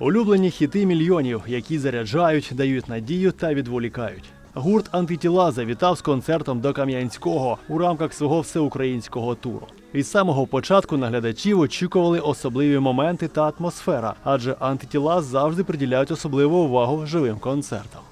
Улюблені хіти мільйонів, які заряджають, дають надію та відволікають. Гурт антитіла завітав з концертом до Кам'янського у рамках свого всеукраїнського туру. Із самого початку наглядачів очікували особливі моменти та атмосфера, адже антитіла завжди приділяють особливу увагу живим концертам.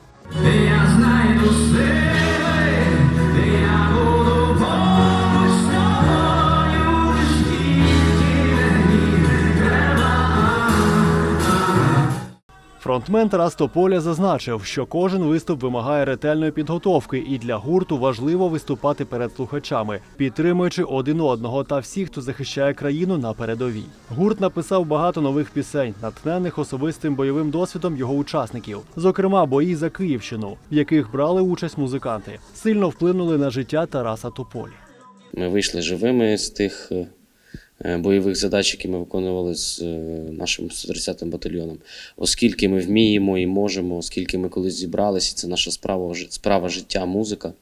Фронтмен Тарас Тополя зазначив, що кожен виступ вимагає ретельної підготовки, і для гурту важливо виступати перед слухачами, підтримуючи один одного та всіх, хто захищає країну на передовій. Гурт написав багато нових пісень, натхнених особистим бойовим досвідом його учасників, зокрема бої за Київщину, в яких брали участь музиканти, сильно вплинули на життя Тараса Тополі. Ми вийшли живими з тих е, бойових задач, які ми виконували з е, нашим 130-м батальйоном. Оскільки ми вміємо і можемо, оскільки ми колись зібралися, це наша справа, справа життя, музика.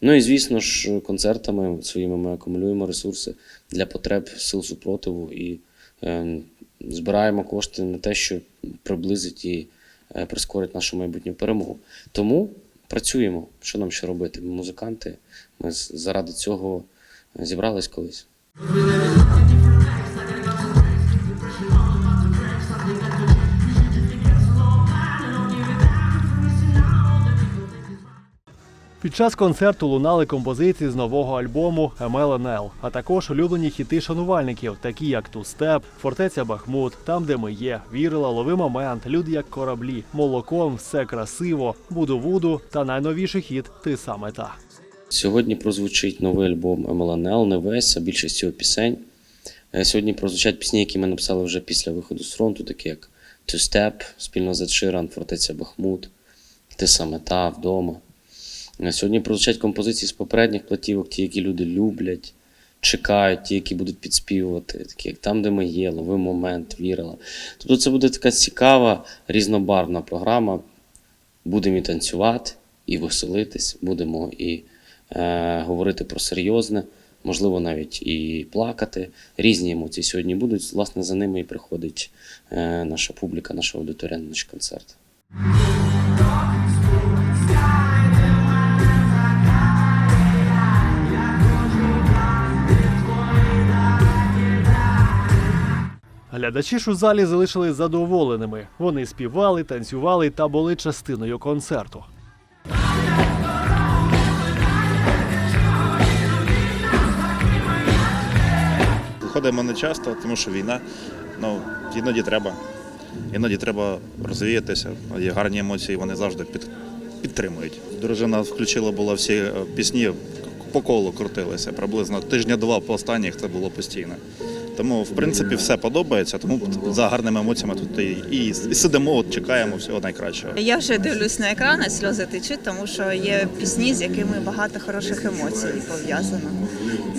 Ну і звісно ж, концертами своїми ми акумулюємо ресурси для потреб сил супротиву і е, збираємо кошти на те, що приблизить і е, прискорить нашу майбутню перемогу. Тому працюємо. Що нам ще робити? Ми музиканти. Ми заради цього зібрались колись. Під час концерту лунали композиції з нового альбому MLNL, а також улюблені хіти шанувальників, такі як Тустеп, Фортеця Бахмут, Там, де ми є, Вірила, Лови момент, Люди як кораблі, Молоком, Все красиво, Буду Вуду та найновіший хіт Ти саме та. Сьогодні прозвучить новий альбом MLNL, не весь, а більшість його пісень. Е, Сьогодні прозвучать пісні, які ми написали вже після виходу з фронту, такі як Step, спільно з Ширан, Фортеця Бахмут, Ти саме та вдома. Сьогодні прозвучать композиції з попередніх платівок, ті, які люди люблять, чекають, ті, які будуть підспівувати, такі як там, де ми є, лови момент, вірила. Тобто це буде така цікава, різнобарвна програма. Будемо і танцювати, і веселитись, будемо і е, говорити про серйозне, можливо, навіть і плакати. Різні емоції сьогодні будуть. Власне, за ними і приходить е, наша публіка, наша аудиторія на наш концерт. Глядачі ж у залі залишились задоволеними. Вони співали, танцювали та були частиною концерту. Виходимо не часто, тому що війна. Ну, іноді треба. Іноді треба розвіятися. Є гарні емоції, вони завжди під, підтримують. Дружина включила була всі е, пісні, по колу крутилися. Приблизно тижня-два по останніх це було постійно. Тому, в принципі, все подобається, тому за гарними емоціями тут і, і, і сидимо, от, чекаємо всього найкращого. Я вже дивлюсь на екран, а сльози течуть, тому що є пісні, з якими багато хороших емоцій пов'язано.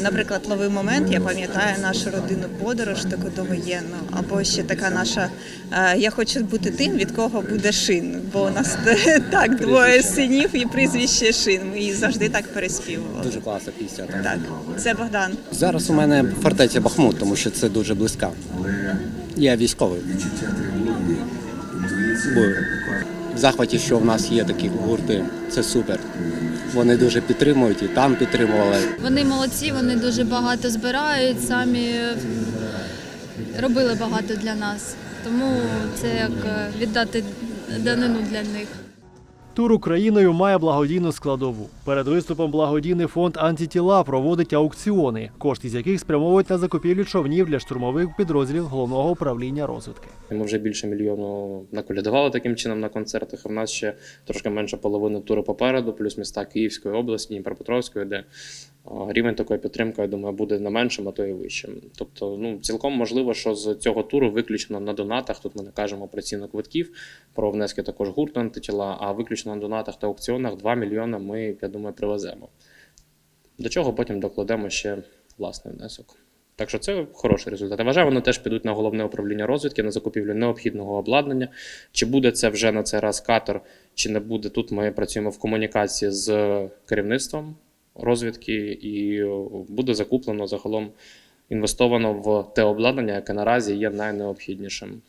Наприклад, ловий момент, я пам'ятаю нашу родинну подорож таку довоєнну, або ще така наша е, Я хочу бути тим, від кого буде шин. Бо у нас так двоє синів і прізвище шин. Ми її завжди так переспівували. Дуже класна пісня. Так. Так, це Богдан. Зараз у мене фортеця Бахмут, тому що це дуже близька. Я військовий. В захваті, що в нас є такі гурти. Це супер. Вони дуже підтримують і там підтримували. Вони молодці, вони дуже багато збирають, самі робили багато для нас. Тому це як е, віддати данину для них. Тур Україною має благодійну складову. Перед виступом благодійний фонд антитіла проводить аукціони, кошти з яких спрямовують на закупівлю човнів для штурмових підрозділів головного управління розвитки. Ми вже більше мільйону наколядували таким чином на концертах. У нас ще трошки менше половини туру попереду, плюс міста Київської області, Дніпропетровської, де рівень такої підтримки, я думаю, буде не меншим, а то і вищим. Тобто, ну цілком можливо, що з цього туру виключно на донатах. Тут ми не кажемо про ціну квитків, про внески також гурту антитіла, а виключно на донатах та аукціонах 2 мільйони ми, я думаю, привеземо. До чого потім докладемо ще власний внесок. Так що це хороший результат. Вважаю, вони теж підуть на головне управління розвідки на закупівлю необхідного обладнання. Чи буде це вже на цей раз катер, чи не буде. Тут ми працюємо в комунікації з керівництвом розвідки, і буде закуплено загалом інвестовано в те обладнання, яке наразі є найнеобхіднішим.